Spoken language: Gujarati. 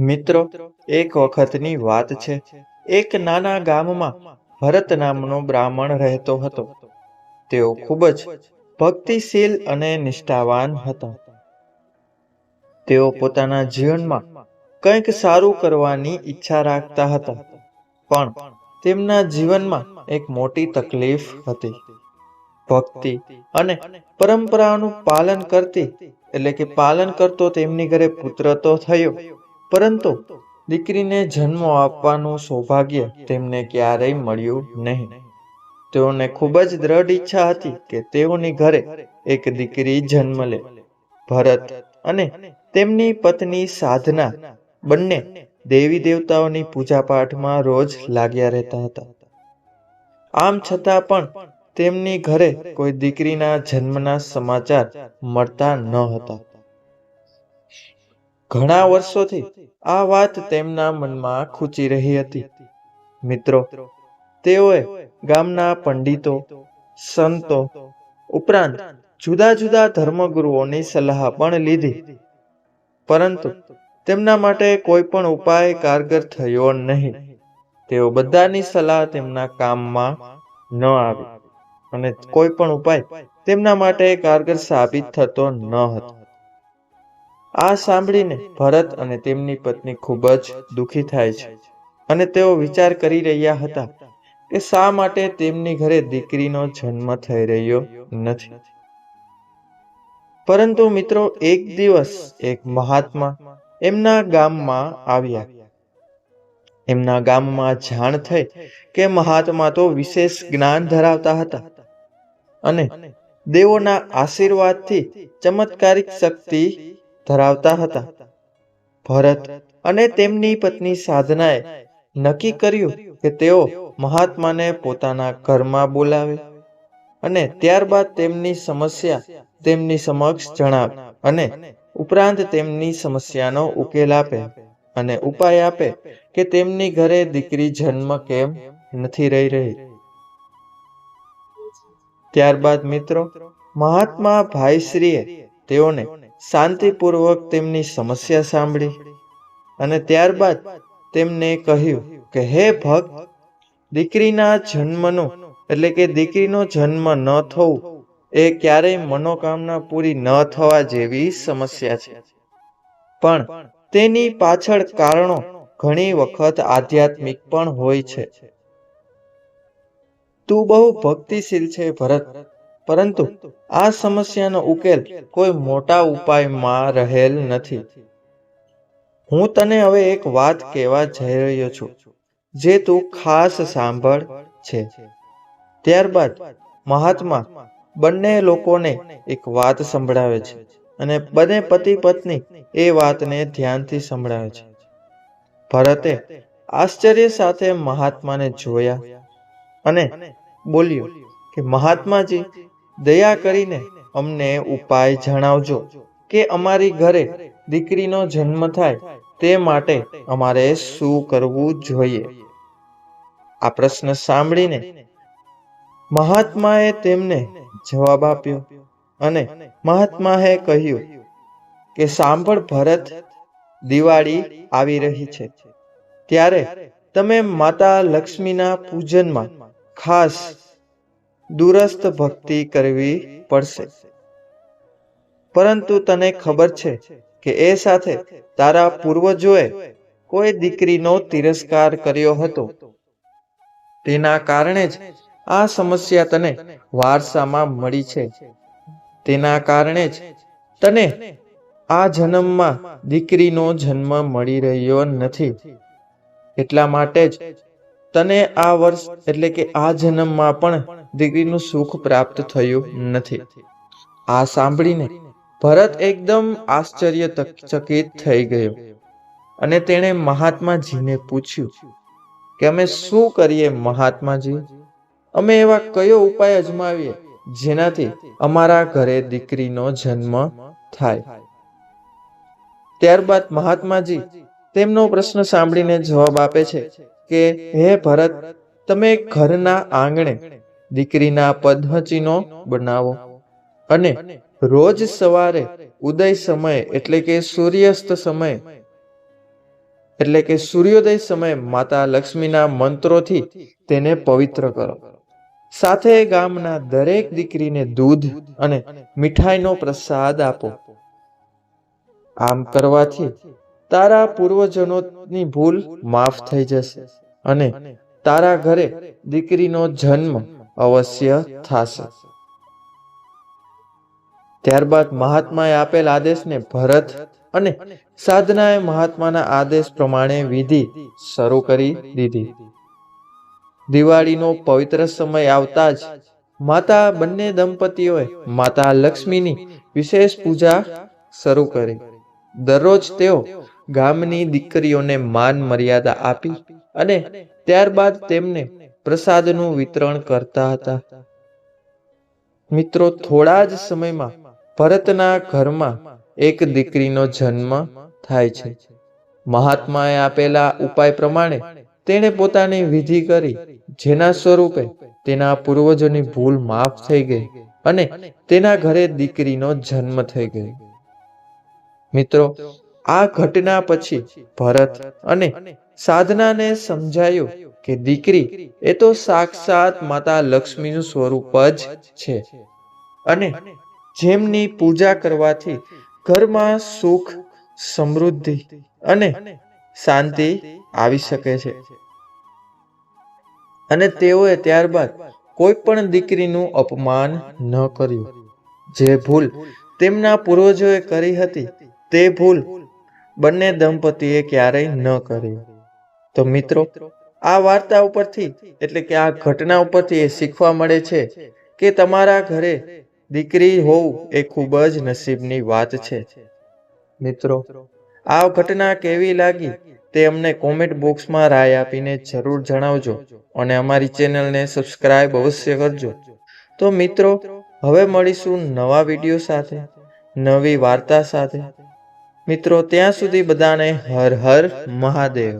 મિત્રો, એક વખતની વાત છે. એક નાના ગામમાં ભરત નામનો બ્રાહ્મણ રહેતો હતો. તેઓ ખૂબ જ ભક્તિશીલ અને નિષ્ઠાવાન હતા. તેઓ પોતાના જીવનમાં કંઈક સારું કરવાની ઈચ્છા રાખતા હતા, પણ તેમના જીવનમાં એક મોટી તકલીફ હતી. ભક્તિ અને પરંપરાનું પાલન કરતી, એટલે કે પાલન કરતો તેમની ઘરે પુત્ર તો થયો. પરંતુ દીકરીને જન્મ આપવાનું સૌભાગ્ય તેમને ક્યારેય મળ્યું નહીં. તેઓને ખૂબ જ દ્રઢ ઈચ્છા હતી કે તેઓની ઘરે એક દીકરી જન્મ લે. ભરત અને તેમની પત્ની સાધના બંને દેવી દેવતાઓની પૂજા પાઠમાં રોજ લાગ્યા રહેતા હતા. આમ છતાં પણ તેમની ઘરે કોઈ દીકરીના જન્મના સમાચાર મળતા ન હતા. ઘણા વર્ષોથી આ વાત તેમના મનમાં ખૂચી રહી હતી. મિત્રો, તેઓએ ગામના પંડિતો, સંતો ઉપરાંત જુદા જુદા ધર્મગુરુઓની સલાહ પણ લીધી. પરંતુ તેમના માટે કોઈ પણ ઉપાય કારગર થયો નહીં. તેઓ બધાની સલાહ તેમના કામમાં ન આવી અને કોઈ પણ ઉપાય તેમના માટે કારગર સાબિત થતો ન હતો. આ સાંભળીને ભરત અને તેમની પત્ની ખૂબ જ દુઃખી થાય છે. અને તેઓ વિચાર કરી રહ્યા હતા કે શા માટે તેમની ઘરે દીકરીનો જન્મ થઈ રહ્યો નથી. પરંતુ મિત્રો, એક દિવસ એક મહાત્મા એમના ગામમાં આવ્યા. એમના ગામમાં જાણ થઈ કે મહાત્મા તો વિશેષ જ્ઞાન ધરાવતા હતા અને દેવોના આશીર્વાદથી ચમત્કારિક શક્તિ ધરાવતા હતા. ભરત અને તેમની પત્ની સાધનાએ નક્કી કર્યું કે તેઓ મહાત્માને પોતાના ઘરમાં બોલાવે અને ત્યારબાદ તેમની સમસ્યા તેમની સમક્ષ જણાવે અને ઉપરાંત તેમની સમસ્યાનો ઉકેલ આપે અને ઉપાય આપે કે તેમની ઘરે દીકરી જન્મ કેમ નથી રહી રહી. ત્યારબાદ મિત્રો, મહાત્મા ભાઈશ્રીએ તેઓને શાંતિપૂર્વક તેમની સમસ્યા સાંભળી અને ત્યારબાદ તેમને કહ્યું કે, હે ભક્ત, દીકરીના જન્મનો, એટલે કે દીકરીનો જન્મ ન થવું, એ ક્યારેય મનોકામના પૂરી ન થવા જેવી સમસ્યા છે. પણ તેની પાછળ કારણો ઘણી વખત આધ્યાત્મિક પણ હોય છે. તું બહુ ભક્તિશીલ છે, ભરત. પરંતુ આ સમસ્યાનો ઉકેલ કોઈ મોટા ઉપાયમાં રહેલ નથી. હું તને હવે એક વાત કહેવા જઈ રહ્યો છું, જે તું ખાસ સાંભળ છે. ત્યારબાદ મહાત્મા બંને લોકોને એક વાત સંભળાવે છે અને બંને પતિ પત્ની એ વાતને ધ્યાનથી સંભળાવે છે. ભરતે આશ્ચર્ય સાથે મહાત્માને જોયા અને બોલ્યો કે મહાત્માજી દયા કરીને અમને ઉપાય જણાવજો કે અમારી ઘરે દીકરીનો જન્મ થાય તે માટે અમારે શું કરવું જોઈએ? આ પ્રશ્ન સાંભળીને મહાત્માએ તેમને જવાબ આપ્યો અને મહાત્માએ કહ્યું કે સાંભળ ભરત, દિવાળી આવી રહી છે. ત્યારે તમે માતા લક્ષ્મીના પૂજનમાં ખાસ દુરસ્ત ભક્તિ કરવી પડશે. પરંતુ તને ખબર છે કે એ સાથે તારા પૂર્વજોએ કોઈ દીકરીનો તિરસ્કાર કર્યો હતો. તેના કારણે જ આ સમસ્યા તને વારસામાં મળી છે. તેના કારણે જ તને આ જન્મમાં દીકરીનો જન્મ મળી રહ્યો નથી. એટલા માટે જ તને આ વર્ષ એટલે કે આ જન્મમાં પણ દીકરીનું સુખ પ્રાપ્ત થયું નથી. આ સાંભળીને ભરત એકદમ આશ્ચર્યચકિત થઈ ગયો અને તેણે મહાત્માજીને પૂછ્યું, કે અમે શું કરીએ મહાત્માજી? અમે એવા કયો ઉપાય અજમાવીએ જેનાથી અમારા ઘરે દીકરીનો જન્મ થાય? ત્યારબાદ મહાત્માજી તેમનો પ્રશ્ન સાંભળીને જવાબ આપે છે કે, હે ભરત, તમે ઘરના આંગણે દીકરીના પદ્મચિહ્નો બનાવો. અને રોજ સવારે ઉદય સમયે, એટલે કે સૂર્યાસ્ત સમયે, એટલે કે સૂર્યોદય સમયે માતા લક્ષ્મીના મંત્રોથી તેને પવિત્ર કરો. સાથે ગામના દરેક દીકરીને દૂધ અને મીઠાઈનો પ્રસાદ આપો. આમ કરવાથી તારા પૂર્વજનોની ભૂલ માફ થઈ જશે અને તારા ઘરે દીકરીનો જન્મ અવશ્ય થશે. ત્યારબાદ મહાત્માએ આપેલ આદેશને ભરત અને સાધનાએ મહાત્માના આદેશ પ્રમાણે વિધિ શરૂ કરી દીધી. દિવાળીનો પવિત્ર સમય આવતા જ માતા બંને દંપતીઓએ માતા લક્ષ્મીની વિશેષ પૂજા શરૂ કરી. દરરોજ તેઓ ગામની દીકરીઓને માન મર્યાદા આપી અને ત્યારબાદ તેમને પ્રસાદનું વિતરણ કરતા હતા. મિત્રો, થોડા જ સમયમાં ભરતના ઘરમાં એક દીકરીનો જન્મ થાય છે. મહાત્માએ આપેલા ઉપાય પ્રમાણે તેણે પોતાની વિધિ કરી, જેના સ્વરૂપે તેના પૂર્વજોની ભૂલ માફ થઈ ગઈ અને તેના ઘરે દીકરીનો જન્મ થઈ ગયો. મિત્રો, આ ઘટના પછી ભરત અને સાધનાને સમજાયું કે દીકરી, એ તો સાક્ષાત માતા લક્ષ્મીનું સ્વરૂપ જ છે. અને જેમની પૂજા કરવાથી ઘરમાં સુખ, સમૃદ્ધિ અને શાંતિ આવી શકે છે. અને તેઓએ ત્યારબાદ કોઈ પણ દીકરીનું અપમાન ન કર્યું. જે ભૂલ તેમના પૂર્વજોએ કરી હતી, તે ભૂલ બંને દંપતીએ ક્યારેય ન કરી. તો મિત્રો આ વાર્તા ઉપરથી, એટલે કે આ ઘટના ઉપરથી એ શીખવા મળે છે કે તમારા ઘરે દીકરી હોવું એ ખૂબ જ નસીબની વાત છે. મિત્રો, આ ઘટના કેવી લાગી તે અમને કોમેન્ટ બોક્સમાં રાય આપીને જરૂર જણાવજો અને અમારી ચેનલને સબસ્ક્રાઇબ અવશ્ય કરજો. તો મિત્રો, હવે મળીશું નવા વીડિયો સાથે, નવી વાર્તા સાથે. મિત્રો, ત્યાં સુધી બધાને હર હર મહાદેવ.